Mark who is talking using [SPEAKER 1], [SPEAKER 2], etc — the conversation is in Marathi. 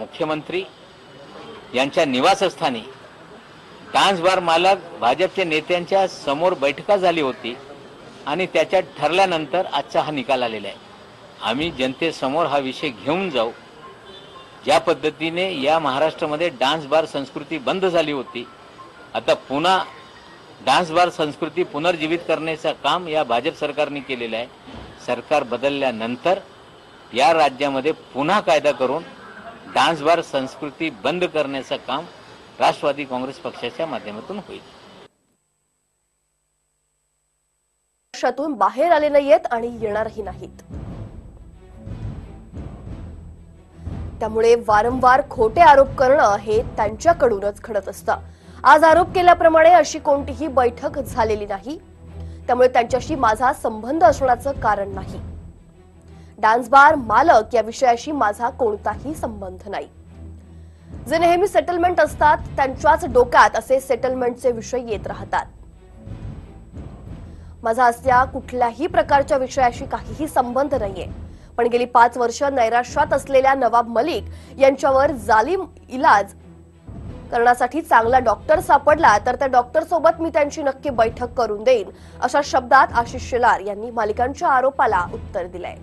[SPEAKER 1] मुख्यमंत्री यांच्या निवासस्थानी डान्स बार मालक भाजपच्या नेत्यांच्या समोर बैठका झाली होती आणि त्याच्यात ठरल्यानंतर आजचा हा निकाल आलेला आहे. आम्ही जनतेसमोर हा विषय घेऊन जाऊ. ज्या पद्धतीने या महाराष्ट्रामध्ये डान्स बार संस्कृती बंद झाली होती आता पुन्हा डान्स बार संस्कृती पुनर्जीवित करण्याचं काम या भाजप सरकारने केलेलं आहे. सरकार बदलल्यानंतर या राज्यामध्ये पुन्हा कायदा करून डान्स बार संस्कृती बंद करण्याचं काम राष्ट्रवादी काँग्रेस पक्षाच्या माध्यमातून होईल.
[SPEAKER 2] पक्षातून बाहेर आले नाहीयेत आणि येणारही नाहीत. त्यामुळे वारंवार खोटे आरोप करणं हे त्यांच्याकडूनच घडत असतं. आज आरोप केल्याप्रमाणे अशी कोणतीही बैठक झालेली नाही. त्यामुळे त्यांच्याशी माझा संबंध असण्याचं कारण नाही. डान्स बार मालक या विषयाशी माझा कोणताही संबंध नाही. जे नेहमी सेटलमेंट असतात त्यांच्याच डोक्यात असे सेटलमेंटचे विषय येत राहतात. माझा असल्या कुठल्याही प्रकारच्या विषयाशी काहीही संबंध नाहीये. पण गेली पाच वर्ष नैराश्यात असलेल्या नवाब मलिक यांच्यावर जालिम इलाज करण्यासाठी चांगला डॉक्टर सापडला तर त्या डॉक्टर सोबत मी त्यांची नक्की बैठक करून देईन अशा शब्दात आशिष शेलार यांनी मालिकांच्या आरोपाला उत्तर दिलंय.